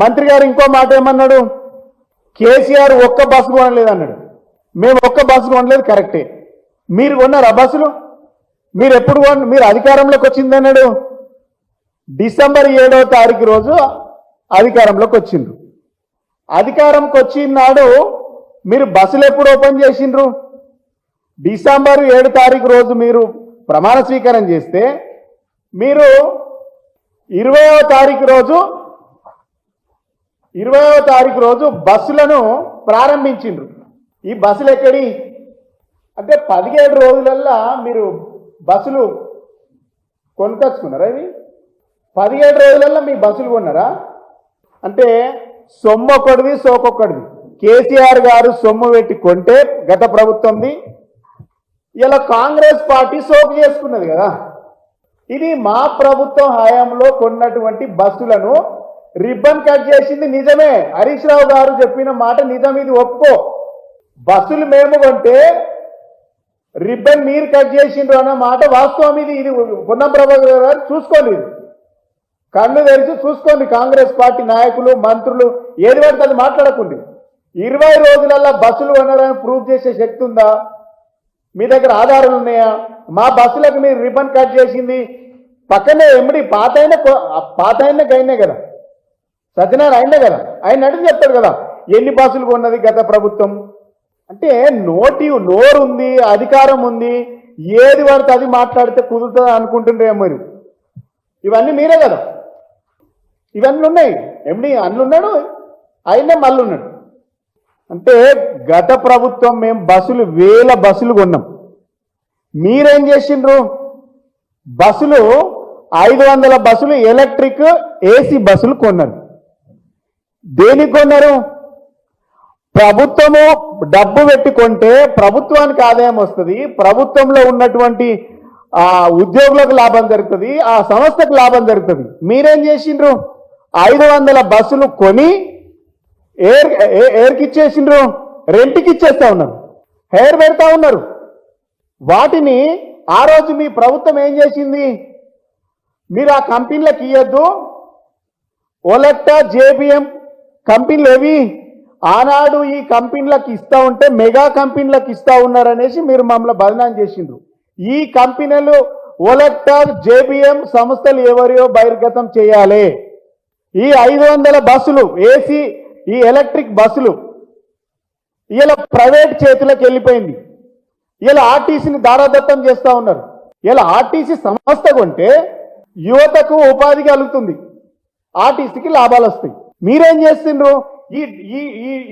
మంత్రి గారు ఇంకో మాట ఏమన్నాడు? కేసీఆర్ ఒక్క బస్సు కొనలేదు అన్నాడు మేము ఒక్క బస్సు కొనలేదు కరెక్టే. మీరు కొన్నారా బస్సులు మీరు ఎప్పుడు మీరు అధికారంలోకి వచ్చింది అన్నాడు. డిసెంబర్ ఏడవ తారీఖు రోజు అధికారంలోకి వచ్చిండ్రు. అధికారంకి వచ్చిన నాడు మీరు బస్సులు ఎప్పుడు ఓపెన్ చేసిండ్రు? డిసెంబర్ ఏడు తారీఖు రోజు మీరు ప్రమాణ స్వీకారం చేస్తే మీరు ఇరవయో తారీఖు రోజు ఇరవయవ తారీఖు రోజు బస్సులను ప్రారంభించిండ్రు. ఈ బస్సులు ఎక్కడి? అంటే పదిహేడు రోజులల్లా మీరు బస్సులు కొనుకొచ్చుకున్నారా ఇవి? పదిహేడు రోజులల్లా మీ బస్సులు కొన్నారా? అంటే సొమ్ము ఒకటిది సోకొక్కడిది కేసీఆర్ గారు సొమ్ము పెట్టి కొంటే గత ప్రభుత్వంది. ఇలా కాంగ్రెస్ పార్టీ సోకు చేసుకున్నది కదా. ఇది మా ప్రభుత్వం హయాంలో కొన్నటువంటి బస్సులను రిబ్బన్ కట్ చేసింది నిజమే. హరీష్ రావు గారు చెప్పిన మాట నిజం ఇది ఒప్పుకో. బస్సులు మేము కొంటే రిబ్బన్ మీరు కట్ చేసిండ్రు అన్న మాట వాస్తవం ఇది. ఇది పొన్నం ప్రభాకర్ గారు చూసుకోండి ఇది కన్ను తెరిచి చూసుకోండి కాంగ్రెస్ పార్టీ నాయకులు మంత్రులు ఏది పడితే అది మాట్లాడకండి. ఇరవై రోజులల్లా బస్సులు కొనడానికి ప్రూవ్ చేసే శక్తి ఉందా? మీ దగ్గర ఆధారాలు ఉన్నాయా? మా బస్సులకు మీరు రిబ్బన్ కట్ చేసింది. పక్కనే ఎమ్మిడి పాత అయిన పాత అయిన గైనే కదా. సత్యనారాయణ కదా. ఆయన అడిగి చెప్తాడు కదా ఎన్ని బస్సులు కొన్నది గత ప్రభుత్వం? అంటే నోటి నోరు ఉంది అధికారం ఉంది ఏది పడితే అది మాట్లాడితే కుదురుతుంది అనుకుంటుండ్రేమో మీరు. ఇవన్నీ మీరే కదా. ఇవన్నీ ఉన్నాయి. ఎండి అన్నున్నాడు ఆయనే మళ్ళీ ఉన్నాడు అంటే గత ప్రభుత్వం మేము బస్సులు వేల బస్సులు కొన్నాం. మీరేం చేసిండ్రు? బస్సులు ఐదు వందల బస్సులు ఎలక్ట్రిక్ ఏసీ బస్సులు కొన్నారు. దేనికి కొన్నారు? ప్రభుత్వము డబ్బు పెట్టుకుంటే ప్రభుత్వానికి ఆదాయం వస్తుంది ప్రభుత్వంలో ఉన్నటువంటి ఆ ఉద్యోగులకు లాభం జరుగుతుంది ఆ సంస్థకు లాభం జరుగుతుంది. మీరేం చేసిండ్రు? ఐదు వందల బస్సులు కొని ఎయిర్ ఎయిర్కి ఇచ్చేసిండ్రు రెంట్కి ఇచ్చేస్తా ఉన్నారు. హెయిర్ పెడతా ఉన్నారు. వాటిని ఆ రోజు మీ ప్రభుత్వం ఏం చేసింది? మీరు ఆ కంపెనీలకు ఇవ్వద్దు ఒలెక్టా జేబిఎం కంపెనీలు ఏవి ఆనాడు ఈ కంపెనీలకు ఇస్తా ఉంటే మెగా కంపెనీలకు ఇస్తా ఉన్నారనేసి మీరు మమ్మల్ని బదనాం చేసిండ్రు. ఈ కంపెనీలు ఒలెక్టర్ జేబిఎం సంస్థలు ఎవరియో బహిర్గతం చేయాలి. ఈ ఐదు వందల బస్సులు ఏసీ ఈ ఎలక్ట్రిక్ బస్సులు ఇలా ప్రైవేట్ చేతులకు వెళ్ళిపోయింది. ఇలా ఆర్టీసీని దారాదత్తం చేస్తూ ఉన్నారు. ఇలా ఆర్టీసీ సంస్థ కొంటే యువతకు ఉపాధి కలుగుతుంది. ఆర్టీసీకి లాభాలు వస్తాయి మీరేం చేస్తుండ్రు? ఈ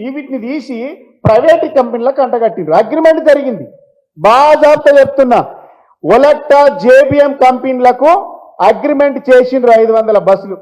ఈ వీటిని తీసి ప్రైవేట్ కంపెనీలకు అంటగట్టిండ్రు. అగ్రిమెంట్ జరిగింది. బాజాబ్తా చెప్తున్నా. ఒలెక్టా జేబిఎం కంపెనీలకు అగ్రిమెంట్ చేసిండ్రు ఐదు వందల బస్సులు.